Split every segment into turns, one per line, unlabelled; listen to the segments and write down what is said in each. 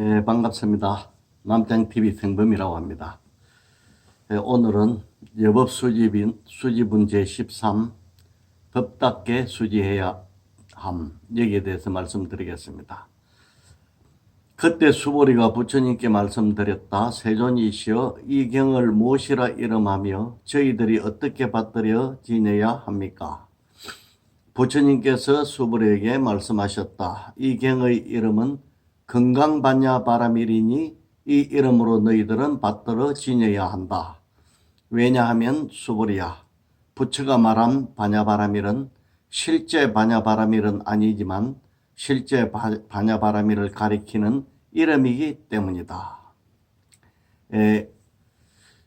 예, 반갑습니다. 남장TV 생범이라고 합니다. 예, 오늘은 여법 수집인 수집은 제13 법답게 수지해야 함 여기에 대해서 말씀드리겠습니다. 그때 수보리가 부처님께 말씀드렸다. 세존이시여 이 경을 무엇이라 이름하며 저희들이 어떻게 받들여 지내야 합니까? 부처님께서 수보리에게 말씀하셨다. 이 경의 이름은 건강반야 바라밀이니 이 이름으로 너희들은 받들어 지내야 한다. 왜냐하면 수보리야 부처가 말한 반야바라밀은 실제 반야바라밀은 아니지만 실제 바- 반야바라밀을 가리키는 이름이기 때문이다. 에,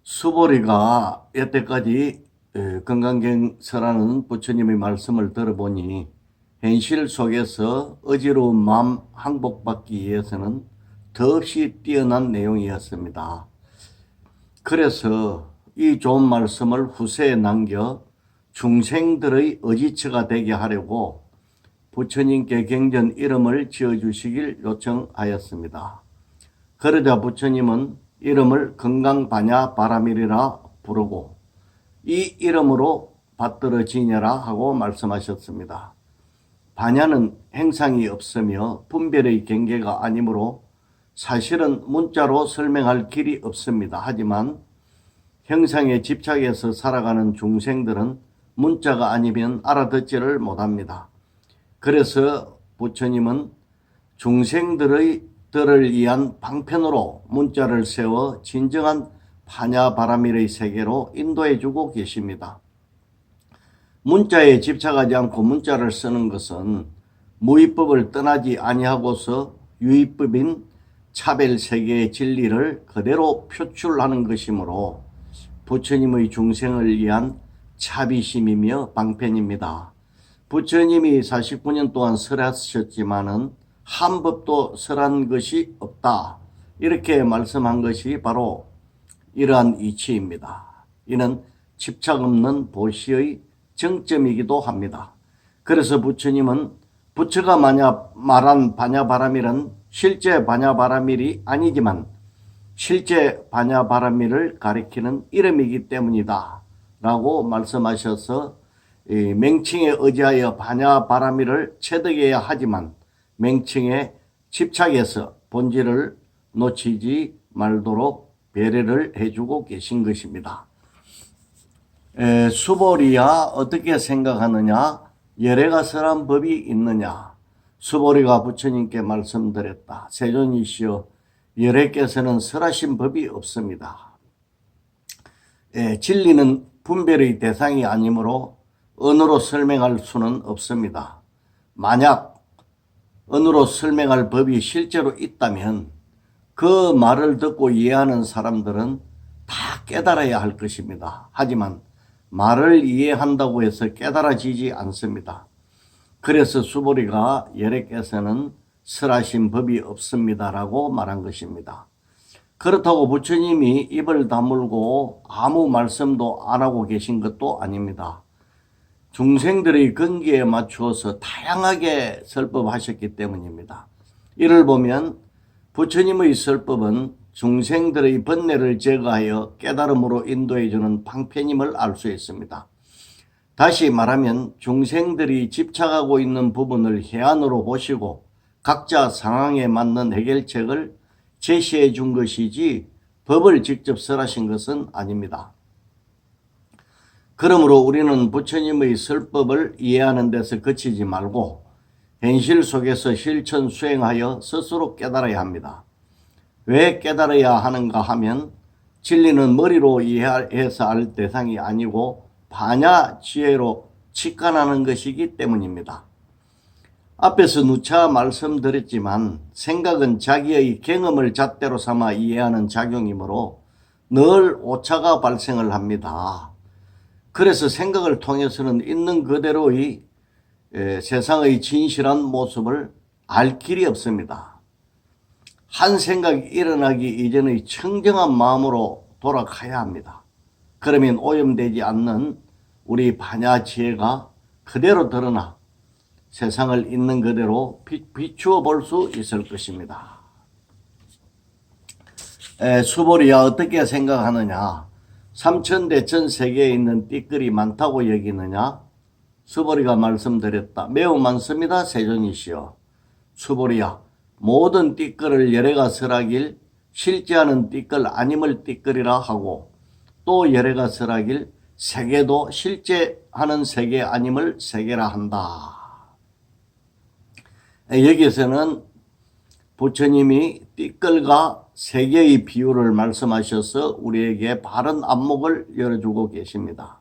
수보리가 여태까지 에, 건강경서라는 부처님의 말씀을 들어보니 현실 속에서 어지러운 마음 항복받기 위해서는 더없이 뛰어난 내용이었습니다. 그래서 이 좋은 말씀을 후세에 남겨 중생들의 의지처가 되게 하려고 부처님께 경전 이름을 지어주시길 요청하였습니다. 그러자 부처님은 이름을 건강반야 바라밀이라 부르고 이 이름으로 받들어 지내라 하고 말씀하셨습니다. 반야는 행상이 없으며 분별의 경계가 아니므로 사실은 문자로 설명할 길이 없습니다. 하지만 형상에 집착해서 살아가는 중생들은 문자가 아니면 알아듣지를 못합니다. 그래서 부처님은 중생들의 들을 위한 방편으로 문자를 세워 진정한 반야바라밀의 세계로 인도해 주고 계십니다. 문자에 집착하지 않고 문자를 쓰는 것은 무위법을 떠나지 아니하고서 유위법인 차별 세계의 진리를 그대로 표출하는 것이므로 부처님의 중생을 위한 차비심이며 방편입니다. 부처님이 49년 동안 설하셨지만은 한 법도 설한 것이 없다. 이렇게 말씀한 것이 바로 이러한 이치입니다. 이는 집착 없는 보시의 정점이기도 합니다. 그래서 부처님은 부처가 말한 반야바라밀은 실제 반야바라밀이 아니지만 실제 반야바라밀을 가리키는 이름이기 때문이다. 라고 말씀하셔서 이 맹칭에 의지하여 반야바라밀을 체득해야 하지만 맹칭에 집착해서 본질을 놓치지 말도록 배려를 해주고 계신 것입니다. 에, 수보리야 어떻게 생각하느냐? 열애가 설한 법이 있느냐? 수보리가 부처님께 말씀드렸다. 세존이시여 열애께서는 설하신 법이 없습니다. 에, 진리는 분별의 대상이 아니므로 언어로 설명할 수는 없습니다. 만약 언어로 설명할 법이 실제로 있다면 그 말을 듣고 이해하는 사람들은 다 깨달아야 할 것입니다. 하지만 말을 이해한다고 해서 깨달아지지 않습니다. 그래서 수보리가 열애께서는 설하신 법이 없습니다라고 말한 것입니다. 그렇다고 부처님이 입을 다물고 아무 말씀도 안 하고 계신 것도 아닙니다. 중생들의 근기에 맞추어서 다양하게 설법하셨기 때문입니다. 이를 보면 부처님의 설법은 중생들의 번뇌를 제거하여 깨달음으로 인도해주는 방편임을 알 수 있습니다. 다시 말하면 중생들이 집착하고 있는 부분을 해안으로 보시고 각자 상황에 맞는 해결책을 제시해 준 것이지 법을 직접 설하신 것은 아닙니다. 그러므로 우리는 부처님의 설법을 이해하는 데서 그치지 말고 현실 속에서 실천 수행하여 스스로 깨달아야 합니다. 왜 깨달아야 하는가 하면 진리는 머리로 이해해서 알 대상이 아니고 반야 지혜로 직관하는 것이기 때문입니다. 앞에서 누차 말씀드렸지만 생각은 자기의 경험을 잣대로 삼아 이해하는 작용이므로 늘 오차가 발생을 합니다. 그래서 생각을 통해서는 있는 그대로의 에, 세상의 진실한 모습을 알 길이 없습니다. 한 생각이 일어나기 이전의 청정한 마음으로 돌아가야 합니다. 그러면 오염되지 않는 우리 반야 지혜가 그대로 드러나 세상을 있는 그대로 비, 비추어 볼 수 있을 것입니다. 에, 수보리야 어떻게 생각하느냐? 삼천대천 세계에 있는 띠끌이 많다고 여기느냐? 수보리가 말씀드렸다. 매우 많습니다. 세존이시여. 수보리야 모든 띠끌을 열애가 설하길 실제하는 띠끌 아님을 띠끌이라 하고 또 열애가 설하길 세계도 실제하는 세계 아님을 세계라 한다. 여기에서는 부처님이 띠끌과 세계의 비유를 말씀하셔서 우리에게 바른 안목을 열어주고 계십니다.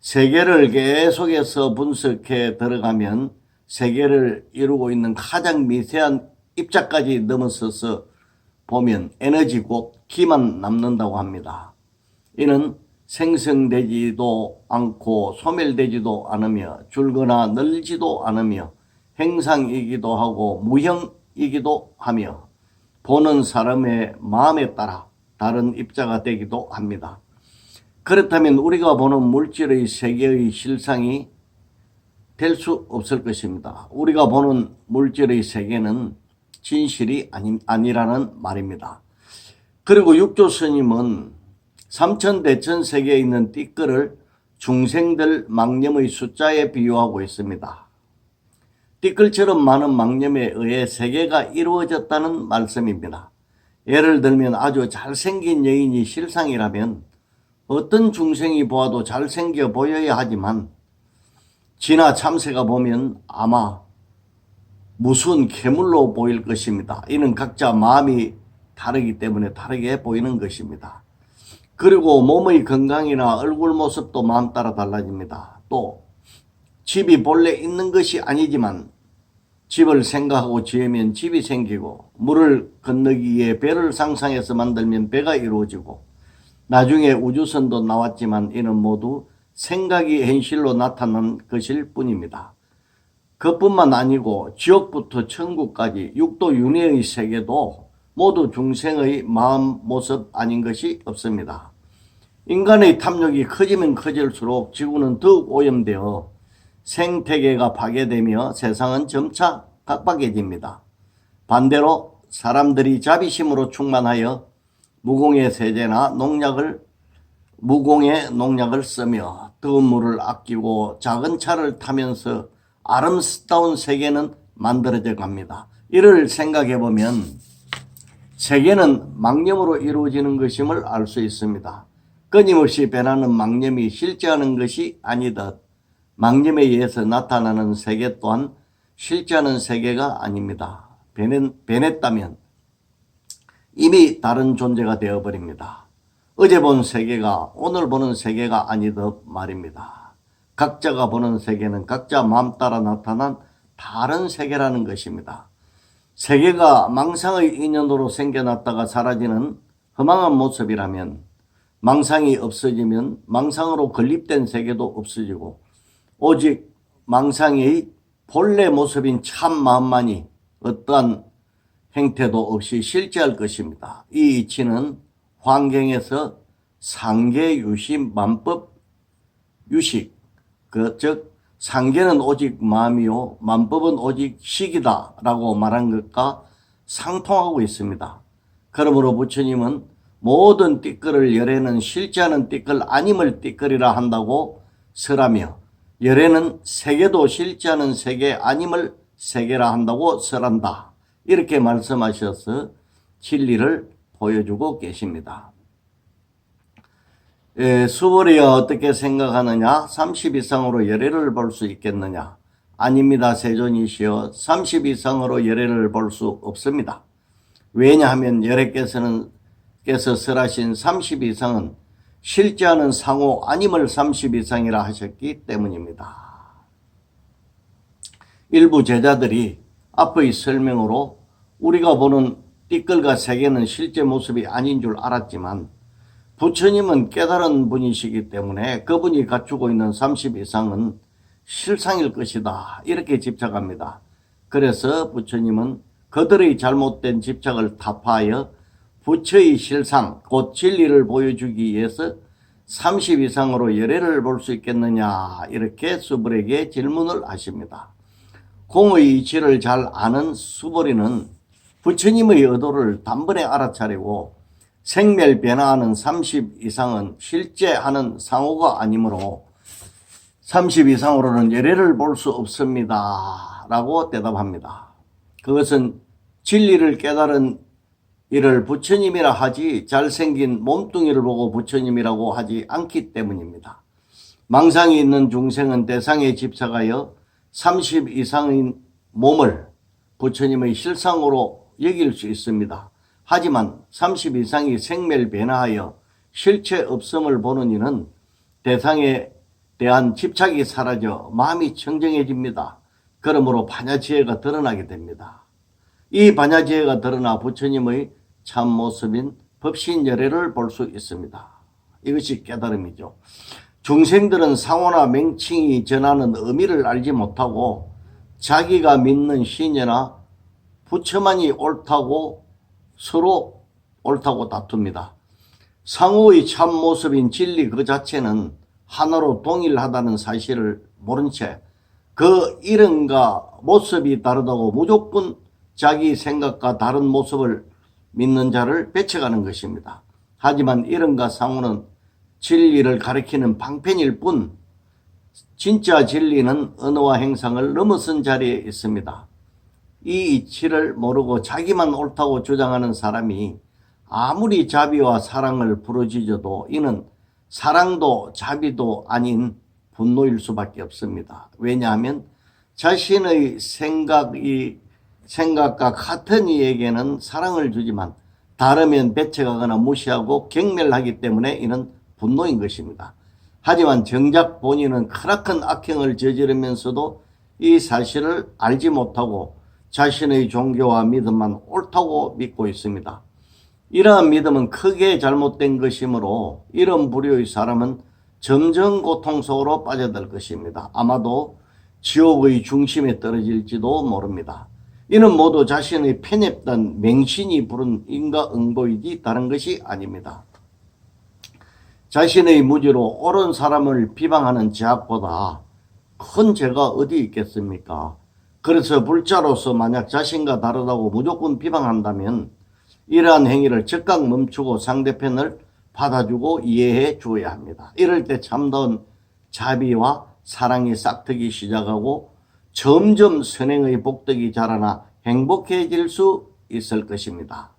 세계를 계속해서 분석해 들어가면 세계를 이루고 있는 가장 미세한 입자까지 넘어서서 보면 에너지 곧 기만 남는다고 합니다. 이는 생성되지도 않고 소멸되지도 않으며 줄거나 늘지도 않으며 행상이기도 하고 무형이기도 하며 보는 사람의 마음에 따라 다른 입자가 되기도 합니다. 그렇다면 우리가 보는 물질의 세계의 실상이 될 수 없을 것입니다. 우리가 보는 물질의 세계는 진실이 아니, 아니라는 말입니다. 그리고 육조 스님은 삼천 대천 세계에 있는 띠끌을 중생들 망념의 숫자에 비유하고 있습니다. 띠끌처럼 많은 망념에 의해 세계가 이루어졌다는 말씀입니다. 예를 들면 아주 잘생긴 여인이 실상이라면 어떤 중생이 보아도 잘생겨 보여야 하지만 진화 참새가 보면 아마 무슨 괴물로 보일 것입니다. 이는 각자 마음이 다르기 때문에 다르게 보이는 것입니다. 그리고 몸의 건강이나 얼굴 모습도 마음 따라 달라집니다. 또 집이 본래 있는 것이 아니지만 집을 생각하고 지으면 집이 생기고 물을 건너기 위해 배를 상상해서 만들면 배가 이루어지고 나중에 우주선도 나왔지만 이는 모두 생각이 현실로 나타난 것일 뿐입니다. 그뿐만 아니고 지옥부터 천국까지 육도 윤회의 세계도 모두 중생의 마음 모습 아닌 것이 없습니다. 인간의 탐욕이 커지면 커질수록 지구는 더욱 오염되어 생태계가 파괴되며 세상은 점차 각박해집니다. 반대로 사람들이 자비심으로 충만하여 무공의 세제나 농약을 무공의 농약을 쓰며 뜨거운 물을 아끼고 작은 차를 타면서 아름다운 세계는 만들어져 갑니다. 이를 생각해 보면 세계는 망념으로 이루어지는 것임을 알 수 있습니다. 끊임없이 변하는 망념이 실제하는 것이 아니듯 망념에 의해서 나타나는 세계 또한 실제하는 세계가 아닙니다. 변했, 변했다면 이미 다른 존재가 되어버립니다. 어제 본 세계가 오늘 보는 세계가 아니듯 말입니다. 각자가 보는 세계는 각자 마음 따라 나타난 다른 세계라는 것입니다. 세계가 망상의 인연으로 생겨났다가 사라지는 허망한 모습이라면 망상이 없어지면 망상으로 건립된 세계도 없어지고 오직 망상의 본래 모습인 참 마음만이 어떠한 행태도 없이 실제할 것입니다. 이 이치는 환경에서 상계 유심 만법 유식 그 즉 상계는 오직 마음이요 만법은 오직 식이다 라고 말한 것과 상통하고 있습니다. 그러므로 부처님은 모든 띠끌을 열애는 실제하는 띠끌 아님을 띠끌이라 한다고 설하며 열애는 세계도 실제하는 세계 아님을 세계라 한다고 설한다. 이렇게 말씀하셔서 진리를 보여주고 계십니다. 에, 수월이가 어떻게 생각하느냐? 30 이상으로 열애를 볼 수 있겠느냐? 아닙니다. 세존이시여. 30 이상으로 열애를 볼 수 없습니다. 왜냐하면 열애께서는 께서 설하신 30 이상은 실제하는 상호 아님을 30 이상이라 하셨기 때문입니다. 일부 제자들이 앞의 설명으로 우리가 보는 띠끌과 세계는 실제 모습이 아닌 줄 알았지만 부처님은 깨달은 분이시기 때문에 그분이 갖추고 있는 30 이상은 실상일 것이다. 이렇게 집착합니다. 그래서 부처님은 그들의 잘못된 집착을 타파하여 부처의 실상, 곧 진리를 보여주기 위해서 30 이상으로 열애를 볼 수 있겠느냐 이렇게 수벌에게 질문을 하십니다. 공의 이치를 잘 아는 수벌이는 부처님의 의도를 단번에 알아차리고 생멸 변화하는 30 이상은 실제 하는 상호가 아니므로 30 이상으로는 열애를 볼 수 없습니다. 라고 대답합니다. 그것은 진리를 깨달은 이를 부처님이라 하지 잘생긴 몸뚱이를 보고 부처님이라고 하지 않기 때문입니다. 망상이 있는 중생은 대상에 집착하여 30 이상의 몸을 부처님의 실상으로 여길 수 있습니다. 하지만 30 이상이 생멸 변화하여 실체 없음을 보는 이는 대상에 대한 집착이 사라져 마음이 청정해집니다. 그러므로 반야지혜가 드러나게 됩니다. 이 반야지혜가 드러나 부처님의 참 모습인 법신열애를 볼 수 있습니다. 이것이 깨달음이죠. 중생들은 상호나 맹칭이 전하는 의미를 알지 못하고 자기가 믿는 신이나 부처만이 옳다고 서로 옳다고 다툽니다. 상호의 참 모습인 진리 그 자체는 하나로 동일하다는 사실을 모른 채 그 이름과 모습이 다르다고 무조건 자기 생각과 다른 모습을 믿는 자를 배척하는 것입니다. 하지만 이름과 상호는 진리를 가리키는 방편일 뿐 진짜 진리는 언어와 행상을 넘어선 자리에 있습니다. 이 이치를 모르고 자기만 옳다고 주장하는 사람이 아무리 자비와 사랑을 부르짖어도 이는 사랑도 자비도 아닌 분노일 수밖에 없습니다. 왜냐하면 자신의 생각이 생각과 같은 이에게는 사랑을 주지만 다르면 배척하거나 무시하고 경멸하기 때문에 이는 분노인 것입니다. 하지만 정작 본인은 크나큰 악행을 저지르면서도 이 사실을 알지 못하고 자신의 종교와 믿음만 옳다고 믿고 있습니다. 이러한 믿음은 크게 잘못된 것이므로 이런 부류의 사람은 점점 고통 속으로 빠져들 것입니다. 아마도 지옥의 중심에 떨어질지도 모릅니다. 이는 모두 자신의 편협된 맹신이 부른 인과응보이지 다른 것이 아닙니다. 자신의 무지로 옳은 사람을 비방하는 죄악보다 큰 죄가 어디 있겠습니까? 그래서 불자로서 만약 자신과 다르다고 무조건 비방한다면 이러한 행위를 즉각 멈추고 상대편을 받아주고 이해해 주어야 합니다. 이럴 때 참다운 자비와 사랑이 싹트기 시작하고 점점 선행의 복덕이 자라나 행복해질 수 있을 것입니다.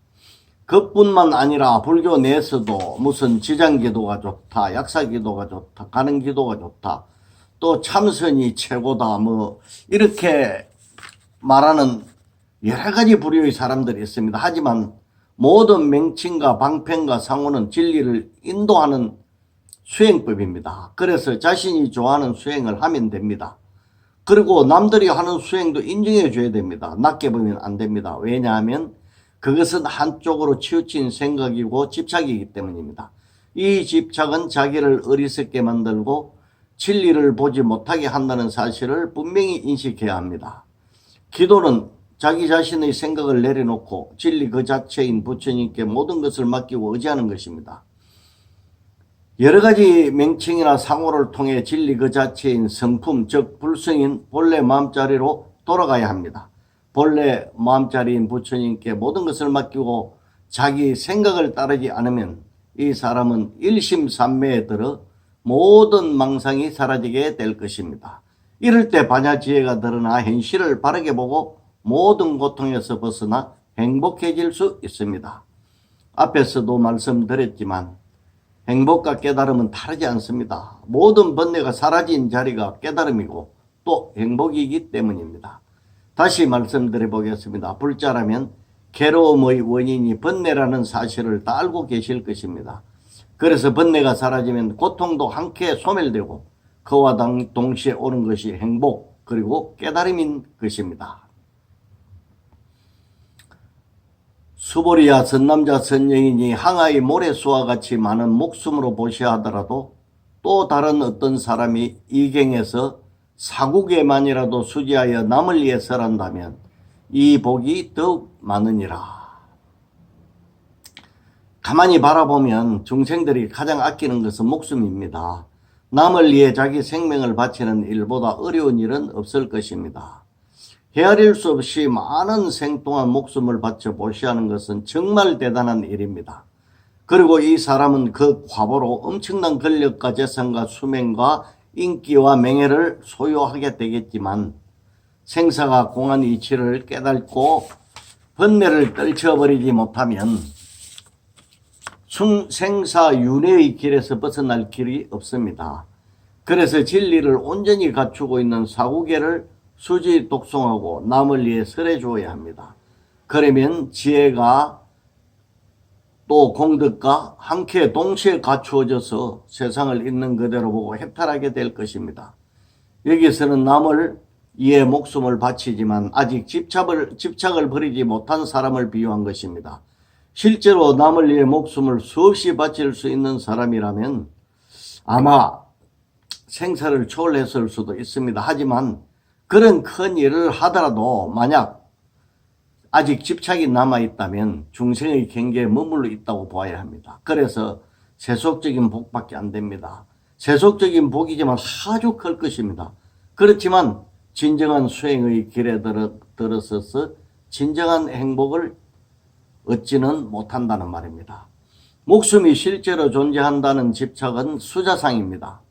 그뿐만 아니라 불교 내에서도 무슨 지장기도가 좋다, 약사기도가 좋다, 가는기도가 좋다, 또 참선이 최고다, 뭐 이렇게 말하는 여러 가지 부류의 사람들이 있습니다. 하지만 모든 맹칭과 방편과 상호는 진리를 인도하는 수행법입니다. 그래서 자신이 좋아하는 수행을 하면 됩니다. 그리고 남들이 하는 수행도 인정해 줘야 됩니다. 낮게 보면 안 됩니다. 왜냐하면 그것은 한쪽으로 치우친 생각이고 집착이기 때문입니다. 이 집착은 자기를 어리석게 만들고 진리를 보지 못하게 한다는 사실을 분명히 인식해야 합니다. 기도는 자기 자신의 생각을 내려놓고 진리 그 자체인 부처님께 모든 것을 맡기고 의지하는 것입니다. 여러 가지 명칭이나 상호를 통해 진리 그 자체인 성품, 즉 불성인 본래 마음자리로 돌아가야 합니다. 본래 마음자리인 부처님께 모든 것을 맡기고 자기 생각을 따르지 않으면 이 사람은 일심산매에 들어 모든 망상이 사라지게 될 것입니다. 이럴 때 반야 지혜가 드러나 현실을 바르게 보고 모든 고통에서 벗어나 행복해질 수 있습니다. 앞에서도 말씀드렸지만 행복과 깨달음은 다르지 않습니다. 모든 번뇌가 사라진 자리가 깨달음이고 또 행복이기 때문입니다. 다시 말씀드려 보겠습니다. 불자라면 괴로움의 원인이 번뇌라는 사실을 다 알고 계실 것입니다. 그래서 번뇌가 사라지면 고통도 함께 소멸되고 그와 동시에 오는 것이 행복 그리고 깨달음인 것입니다. 수보리야 선남자 선여인이 항아의 모래수와 같이 많은 목숨으로 보셔야 하더라도 또 다른 어떤 사람이 이경에서 사국에만이라도 수지하여 남을 위해 설한다면 이 복이 더욱 많으니라. 가만히 바라보면 중생들이 가장 아끼는 것은 목숨입니다. 남을 위해 자기 생명을 바치는 일보다 어려운 일은 없을 것입니다. 헤아릴 수 없이 많은 생 동안 목숨을 바쳐 보시하는 것은 정말 대단한 일입니다. 그리고 이 사람은 그 과보로 엄청난 권력과 재산과 수명과 인기와 명예를 소유하게 되겠지만 생사가 공한 이치를 깨닫고 번뇌를 떨쳐버리지 못하면 숭- 생사 윤회의 길에서 벗어날 길이 없습니다. 그래서 진리를 온전히 갖추고 있는 사구계를 수지 독송하고 남을 위해 설해 주어야 합니다. 그러면 지혜가 또 공덕과 함께 동시에 갖추어져서 세상을 있는 그대로 보고 해탈하게 될 것입니다. 여기서는 남을 이에 목숨을 바치지만 아직 집착을, 집착을 버리지 못한 사람을 비유한 것입니다. 실제로 남을 위해 목숨을 수없이 바칠 수 있는 사람이라면 아마 생사를 초월했을 수도 있습니다. 하지만 그런 큰 일을 하더라도 만약 아직 집착이 남아 있다면 중생의 경계에 머물러 있다고 보아야 합니다. 그래서 세속적인 복밖에 안 됩니다. 세속적인 복이지만 아주 클 것입니다. 그렇지만 진정한 수행의 길에 들어, 들어서서 진정한 행복을 얻지는 못한다는 말입니다. 목숨이 실제로 존재한다는 집착은 수자상입니다.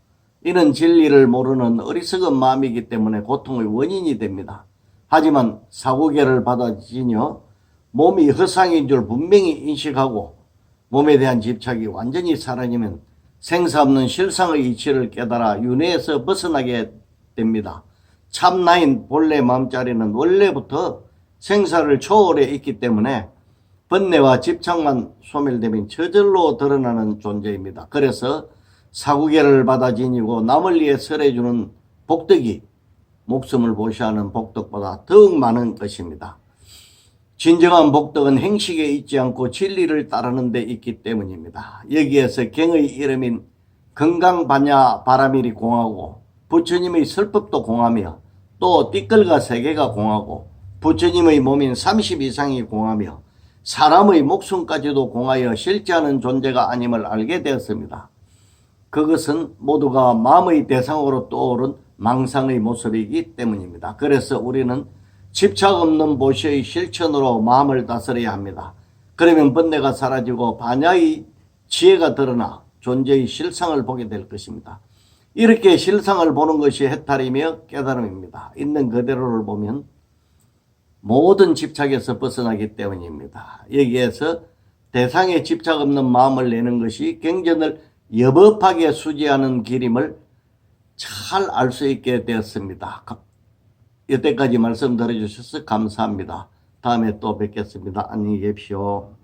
이는 진리를 모르는 어리석은 마음이기 때문에 고통의 원인이 됩니다. 하지만 사고계를 받아 지녀 몸이 허상인 줄 분명히 인식하고 몸에 대한 집착이 완전히 사라지면 생사 없는 실상의 이치를 깨달아 윤회에서 벗어나게 됩니다. 참나인 본래 마음자리는 원래부터 생사를 초월해 있기 때문에 번뇌와 집착만 소멸되면 저절로 드러나는 존재입니다. 그래서 사구계를 받아 지니고 남을 위해 설해주는 복덕이 목숨을 보시하는 복덕보다 더욱 많은 것입니다. 진정한 복덕은 행식에 있지 않고 진리를 따르는 데 있기 때문입니다. 여기에서 경의 이름인 건강반야 바라밀이 공하고 부처님의 설법도 공하며 또 띠끌과 세계가 공하고 부처님의 몸인 30 이상이 공하며 사람의 목숨까지도 공하여 실제하는 존재가 아님을 알게 되었습니다. 그것은 모두가 마음의 대상으로 떠오른 망상의 모습이기 때문입니다. 그래서 우리는 집착 없는 보시의 실천으로 마음을 다스려야 합니다. 그러면 번뇌가 사라지고 반야의 지혜가 드러나 존재의 실상을 보게 될 것입니다. 이렇게 실상을 보는 것이 해탈이며 깨달음입니다. 있는 그대로를 보면 모든 집착에서 벗어나기 때문입니다. 여기에서 대상에 집착 없는 마음을 내는 것이 경전을 여법하게 수지하는 길임을 잘 알 수 있게 되었습니다. 여태까지 말씀 들어주셔서 감사합니다. 다음에 또 뵙겠습니다. 안녕히 계십시오.